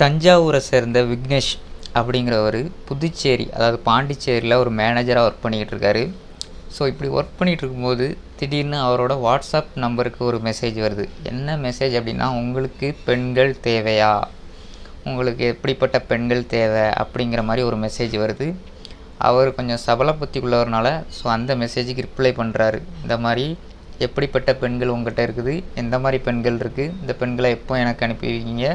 தஞ்சாவூரை சேர்ந்த விக்னேஷ் அப்படிங்கிறவர் புதுச்சேரி அதாவது பாண்டிச்சேரியில் ஒரு மேனேஜராக ஒர்க் பண்ணிக்கிட்டு இருக்காரு ஸோ இப்படி ஒர்க் பண்ணிகிட்டு இருக்கும்போது திடீர்னு அவரோட வாட்ஸ்அப் நம்பருக்கு ஒரு மெசேஜ் வருது. என்ன மெசேஜ் அப்படின்னா உங்களுக்கு பெண்கள் தேவையா? உங்களுக்கு எப்படிப்பட்ட பெண்கள் தேவை? அப்படிங்கிற மாதிரி ஒரு மெசேஜ் வருது. அவர் கொஞ்சம் சபல புத்தி உள்ளவர்னால ஸோ அந்த மெசேஜுக்கு ரிப்ளை பண்ணுறாரு இந்த மாதிரி எப்படிப்பட்ட பெண்கள் உங்கள்கிட்ட இருக்குது? எந்த மாதிரி பெண்கள் இருக்குது இந்த பெண்களை எப்போ எனக்கு அனுப்பிவிங்க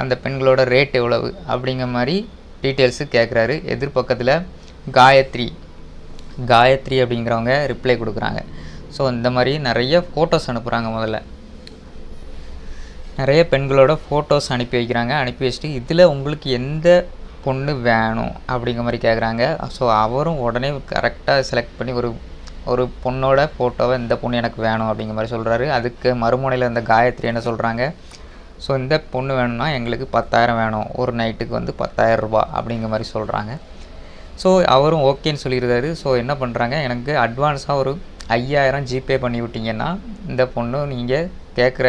அந்த பெண்களோட ரேட் எவ்வளவு அப்படிங்கிற மாதிரி டீட்டெயில்ஸு கேட்குறாரு எதிர்பக்கத்தில் காயத்ரி. காயத்ரி அப்படிங்கிறவங்க ரிப்ளை கொடுக்குறாங்க. ஸோ இந்த மாதிரி நிறைய ஃபோட்டோஸ் அனுப்புகிறாங்க முதல்ல. நிறைய பெண்களோட ஃபோட்டோஸ் அனுப்பி வைக்கிறாங்க. அனுப்பி வச்சுட்டு இதில் உங்களுக்கு எந்த பொண்ணு வேணும் அப்படிங்கிற மாதிரி கேட்குறாங்க ஸோ அவரும் உடனே கரெக்டாக செலக்ட் பண்ணி ஒரு ஒரு பொண்ணோட ஃபோட்டோவை இந்த பொண்ணு எனக்கு வேணும் அப்படிங்கிற மாதிரி சொல்கிறாரு அதுக்கு மறுமுனையில் இந்த காயத்ரி என்ன சொல்கிறாங்க ஸோ இந்த பொண்ணு வேணும்னா எங்களுக்கு பத்தாயிரம் வேணும். ஒரு நைட்டுக்கு வந்து பத்தாயிரம் ரூபா அப்படிங்கிற மாதிரி சொல்கிறாங்க ஸோ அவரும் ஓகேன்னு சொல்லியிருக்காரு. ஸோ என்ன பண்ணுறாங்க எனக்கு அட்வான்ஸாக ஒரு ஐயாயிரம் ஜிபே பண்ணி விட்டிங்கன்னா இந்த பொண்ணு நீங்கள் கேட்குற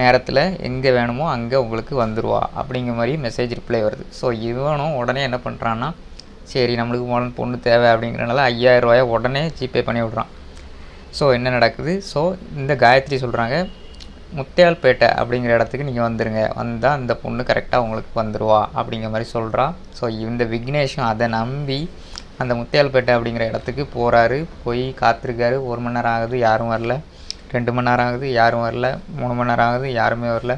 நேரத்தில் எங்கே வேணுமோ அங்கே உங்களுக்கு வந்துடுவா அப்படிங்கிற மாதிரி மெசேஜ் ரிப்ளை வருது. ஸோ இவனும் உடனே என்ன பண்ணுறான்னா சரி நம்மளுக்கு முதல்ல பொண்ணு தேவை அப்படிங்கிறனால ஐயாயிரம் ரூபாயை உடனே ஜிபே பண்ணி விட்றான். ஸோ என்ன நடக்குது? ஸோ இந்த காயத்ரி சொல்கிறாங்க முத்தியால்பேட்டை அப்படிங்கிற இடத்துக்கு நீங்கள் வந்துடுங்க வந்தால் அந்த பொண்ணு கரெக்டாக உங்களுக்கு வந்துடுவா அப்படிங்கிற மாதிரி சொல்கிறா ஸோ இந்த விக்னேஷும் அதை நம்பி அந்த முத்தியால்பேட்டை அப்படிங்கிற இடத்துக்கு போகிறாரு போய் காத்திருக்காரு. ஒரு மணி நேரம் ஆகுது யாரும் வரல. ரெண்டு மணி நேரம் ஆகுது யாரும் வரல. மூணு மணி நேரம் ஆகுது யாருமே வரல.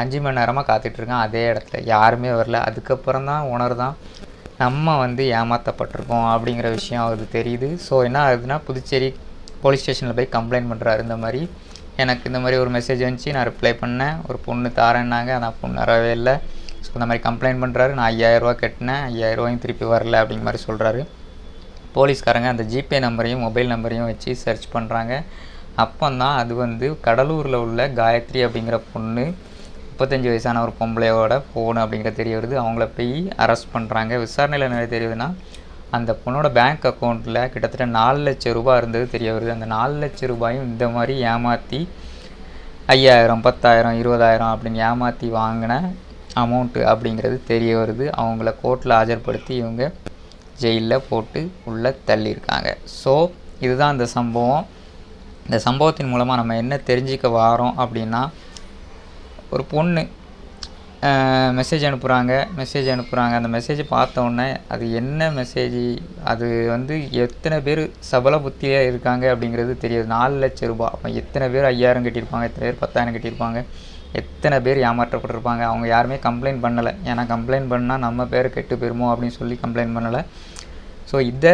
அஞ்சு மணி நேரமாக காத்துட்ருக்கான் அதே இடத்துல. யாருமே வரல. அதுக்கப்புறம் தான் உணர்தான் நம்ம வந்து ஏமாற்றப்பட்டிருக்கோம் அப்படிங்கிற விஷயம் அவருக்கு தெரியுது. ஸோ என்ன ஆகுதுன்னா புதுச்சேரி போலீஸ் ஸ்டேஷனில் போய் கம்ப்ளைண்ட் பண்ணுறாரு இந்த மாதிரி. எனக்கு இந்த மாதிரி ஒரு மெசேஜ் வந்துச்சு. நான் ரிப்ளை பண்ணேன். ஒரு பொண்ணு தாரேன்னாங்க. ஆனால் பொண்ணு வரவே இல்லை. ஸோ இந்த மாதிரி கம்ப்ளைண்ட் பண்ணுறாரு நான் ஐயாயிரரூவா கட்டினேன். ஐயாயிரரூவாயும் திருப்பி வரல அப்படிங்கிற மாதிரி சொல்கிறாரு போலீஸ்காரங்க அந்த ஜிபே நம்பரையும் மொபைல் நம்பரையும் வச்சு சர்ச் பண்ணுறாங்க அப்போ தான் அது வந்து கடலூரில் உள்ள காயத்ரி அப்படிங்கிற பொண்ணு முப்பத்தஞ்சு வயசான ஒரு பொம்பளையோட ஃபோனு அப்படிங்கிற தெரிய வருது. அவங்கள போய் அரெஸ்ட் பண்ணுறாங்க விசாரணையில் என்ன தெரியுதுன்னா அந்த பொண்ணோட பேங்க் அக்கௌண்ட்டில் கிட்டத்தட்ட நாலு லட்சம் ரூபாய் இருந்தது தெரிய வருது. அந்த நாலு லட்சம் ரூபாயும் இந்த மாதிரி ஏமாற்றி ஐயாயிரம் பத்தாயிரம் இருபதாயிரம் அப்படின்னு ஏமாற்றி வாங்கின அமௌண்ட்டு அப்படிங்கிறது தெரிய வருது. அவங்கள கோர்ட்டில் ஆஜர்படுத்தி இவங்க ஜெயிலில் போட்டு உள்ளே தள்ளியிருக்காங்க. ஸோ இதுதான் அந்த சம்பவம். இந்த சம்பவத்தின் மூலமாக நம்ம என்ன தெரிஞ்சுக்க வாரோம் அப்படின்னா ஒரு பொண்ணு மெசேஜ் அனுப்புகிறாங்க மெசேஜ் அனுப்புகிறாங்க அந்த மெசேஜை பார்த்தோன்னே அது என்ன மெசேஜ் அது வந்து எத்தனை பேர் சபல புத்தியாக இருக்காங்க அப்படிங்கிறது தெரியாது. நாலு லட்சம் ரூபாய். அப்போ எத்தனை பேர் ஐயாயிரம் கட்டியிருப்பாங்க எத்தனை பேர் பத்தாயிரம் கட்டியிருப்பாங்க எத்தனை பேர் ஏமாற்றப்பட்டிருப்பாங்க. அவங்க யாருமே கம்ப்ளைண்ட் பண்ணலை. ஏன்னா கம்ப்ளைண்ட் பண்ணால் நம்ம பேர் கெட்டு போயிருமோ அப்படின்னு சொல்லி கம்ப்ளைண்ட் பண்ணலை. ஸோ இதை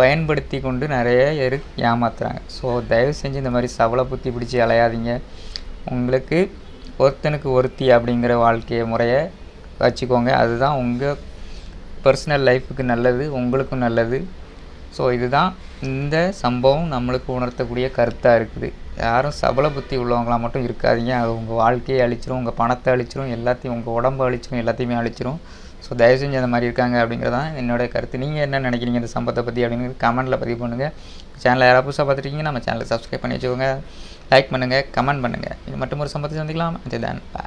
பயன்படுத்தி கொண்டு நிறைய பேர் ஏமாத்துறாங்க. ஸோ தயவு செஞ்சு இந்த மாதிரி சபல புத்தி பிடிச்சி அலையாதீங்க. உங்களுக்கு ஒருத்தனுக்கு ஒருத்தி அப்படிங்கிற வாழ்க்கை முறையை வச்சுக்கோங்க. அதுதான் உங்கள் பர்சனல் லைஃபுக்கு நல்லது உங்களுக்கும் நல்லது. ஸோ இதுதான் இந்த சம்பவம் நம்மளுக்கு உணர்த்தக்கூடிய கருத்தாக இருக்குது. யாரும் சபல புத்தி உள்ளவங்களாக மட்டும் இருக்காதீங்க. அது உங்கள் வாழ்க்கையை அழிச்சிரும் உங்கள் பணத்தை அழிச்சிரும் எல்லாத்தையும் உங்கள் உடம்பை அழிச்சிரும் எல்லாத்தையுமே அழிச்சிரும். ஸோ தயவு செஞ்சு அந்த மாதிரி இருக்காங்க அப்படிங்கிறதான் என்னோடய கருத்து. நீங்கள் என்ன நினைக்கிறீங்க இந்த சம்பவத்தை பற்றி அப்படிங்கிறது கமெண்ட்டில் பதிவு பண்ணுங்கள் சேனலை யாராவது புதுசாக பார்த்துருக்கீங்க நம்ம சேனலை சப்ஸ்கிரைப் பண்ணி வச்சுக்கோங்க. லைக் பண்ணுங்கள் கமெண்ட் பண்ணுங்கள் இது மட்டும் ஒரு சம்பவத்தை சந்திக்கலாம். Then பா